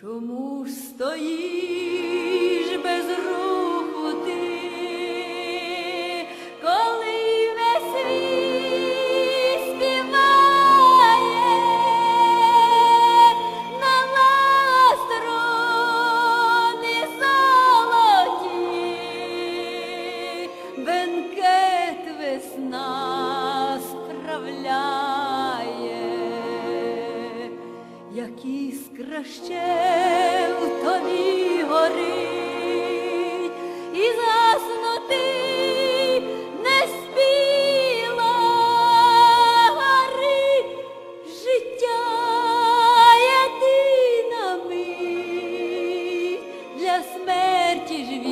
Чому ж стоїш без руху ти, коли весь світ співає на ластрони золоті, бенкет весна справляє? Як іскра в тобі горить, і заснути не спіла гори для смерті ж